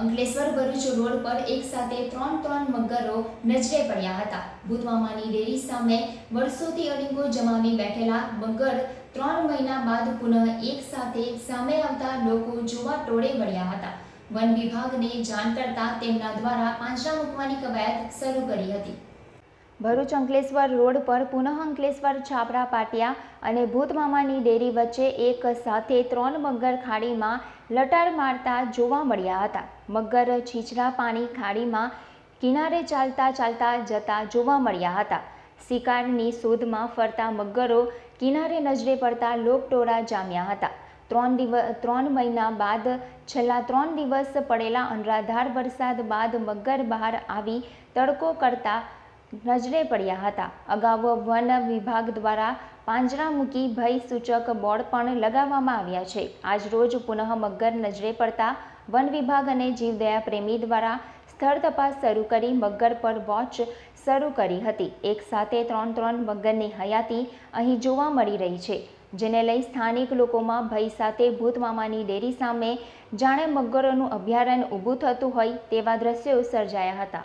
Ankleshwar Bharuch road પર એક સાથે ત્રણ ત્રણ મગરો નજરે પડ્યા હતા. ભૂતમામાની ડેરી સામે વર્ષોથી અડીંગો જમાવી બેઠેલા મગર ત્રણ મહિના બાદ પુનઃ એક સાથે સામે આવતા લોકો જોવા ટોળે વળ્યા હતા. વન વિભાગને જાણ કરતા તેમના દ્વારા પાંજરા મૂકવાની કવાયત શરૂ કરી હતી. ભરૂચ અંકલેશ્વર રોડ પર પુનઃ અંકલેશ્વર છાપરા પાટિયા અને ભૂતમામાની ડેરી વચ્ચે એક સાથે ત્રણ મગર ખાડીમાં લટાર મારતા જોવા મળ્યા હતા. મગર છીછરા પાણી ખાડીમાં કિનારે ચાલતા ચાલતા જતા જોવા મળ્યા હતા. શિકારની શોધમાં ફરતા મગરો કિનારે નજરે પડતા લોકટોળા જામ્યા હતા. ત્રણ દિવસ, ત્રણ મહિના બાદ, છેલ્લા ત્રણ દિવસ પડેલા અનરાધાર વરસાદ બાદ મગર બહાર આવી તડકો કરતા નજરે પડ્યા હતા. અગાઉ વન વિભાગ દ્વારા પાંજરા મૂકી ભય સૂચક બોર્ડ પણ લગાવવામાં આવ્યા છે. આજ રોજ પુનઃ મગર નજરે પડતા વન વિભાગ અને જીવદયા પ્રેમી દ્વારા સ્થળ તપાસ શરૂ કરી મગર પર વોચ શરૂ કરી હતી. એક સાથે ત્રણ ત્રણ મગરની હયાતી અહીં જોવા મળી રહી છે. જેને લઈ સ્થાનિક લોકોમાં ભય સાથે ભૂતમામાની ડેરી સામે જાણે મગરોનું અભયારણ્ય ઊભું થતું હોય તેવા દ્રશ્યો સર્જાયા હતા.